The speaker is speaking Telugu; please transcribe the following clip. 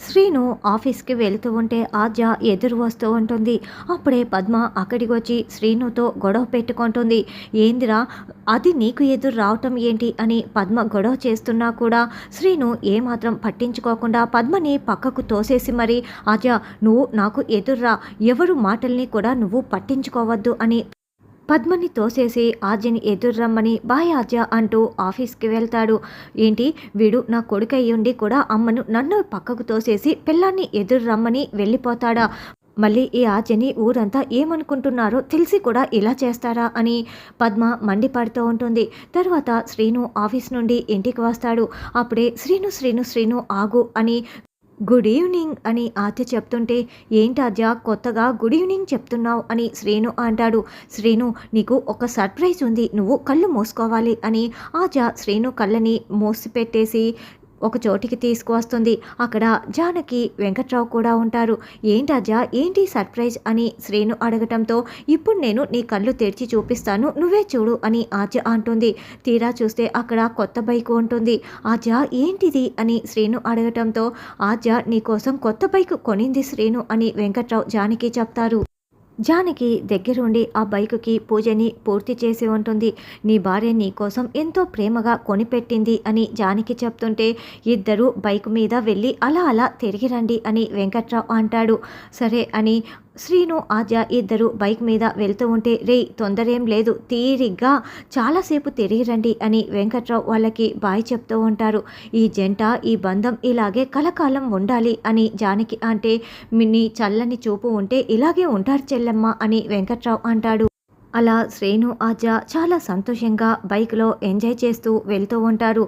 శ్రీను ఆఫీస్కి వెళుతూ ఉంటే ఆద్య ఎదురు వస్తూ ఉంటుంది. అప్పుడే పద్మ అక్కడికి వచ్చి శ్రీనుతో గొడవ పెట్టుకుంటుంది. ఏందిరా అది నీకు ఎదురు రావటం ఏంటి? అని పద్మ గొడవ చేస్తున్నా కూడా శ్రీను ఏమాత్రం పట్టించుకోకుండా పద్మని పక్కకు తోసేసి మరి ఆద్య నువ్వు నాకు ఎదుర్రా. ఎవరు మాటల్ని కూడా నువ్వు పట్టించుకోవద్దు అని పద్మని తోసేసి ఆద్యని ఎదుర్రమ్మని బాయ్ ఆద్య అంటూ ఆఫీస్కి వెళ్తాడు. ఏంటి? వీడు నా కొడుకై ఉండి కూడా అమ్మను నన్ను పక్కకు తోసేసి పిల్లాన్ని ఎదుర్రమ్మని వెళ్ళిపోతాడా? మళ్ళీ ఈ ఆద్యని ఊరంతా ఏమనుకుంటున్నారో తెలిసి కూడా ఇలా చేస్తారా అని పద్మ మండిపడుతూ ఉంటుంది. తర్వాత శ్రీను ఆఫీస్ నుండి ఇంటికి వస్తాడు. అప్పుడే శ్రీను శ్రీను శ్రీను ఆగు అని గుడ్ ఈవినింగ్ అని ఆద్య చెప్తుంటే ఏంటి ఆద్య కొత్తగా గుడ్ ఈవినింగ్ చెప్తున్నావు అని శ్రీను అంటాడు. శ్రీను నీకు ఒక సర్ప్రైజ్ ఉంది. నువ్వు కళ్ళు మూసుకోవాలి అని ఆద్య శ్రీను కళ్ళని మూసిపెట్టేసి ఒక చోటికి తీసుకువస్తుంది. అక్కడ జానకి వెంకట్రావు కూడా ఉంటారు. ఏంటి ఏంటి సర్ప్రైజ్ అని శ్రీను అడగటంతో ఇప్పుడు నేను నీ కళ్ళు తెరిచి చూపిస్తాను నువ్వే చూడు అని ఆజ అంటుంది. తీరా చూస్తే అక్కడ కొత్త బైక్ ఉంటుంది. ఆద్య ఏంటిది అని శ్రీను అడగటంతో ఆద్య నీకోసం కొత్త బైక్ కొనింది శ్రీను అని వెంకట్రావు జానకి చెప్తారు. జానకి దగ్గరుండి ఆ బైకుకి పూజని పూర్తి చేసి ఉంటుంది. నీ భార్య నీ కోసం ఎంతో ప్రేమగా కొనిపెట్టింది అని జానకి చెప్తుంటే ఇద్దరు బైక్ మీద వెళ్ళి అలా అలా తిరిగి రండి అని వెంకట్రావు అంటాడు. సరే అని శ్రీను ఆద్య ఇద్దరు బైక్ మీద వెళ్తూ ఉంటే రే తొందరేం లేదు తీరిగ్గా చాలాసేపు తిరిగి రండి అని వెంకట్రావు వాళ్ళకి బాయ్ చెప్తూ ఉంటారు. ఈ జంట ఈ బంధం ఇలాగే కలకాలం ఉండాలి అని జానకి అంటే మిన్ని చల్లని చూపు ఉంటే ఇలాగే ఉంటారు చెల్లెమ్మ అని వెంకట్రావు అంటాడు. అలా శ్రేణు ఆజ చాలా సంతోషంగా బైక్లో ఎంజాయ్ చేస్తూ వెళ్తూ ఉంటారు.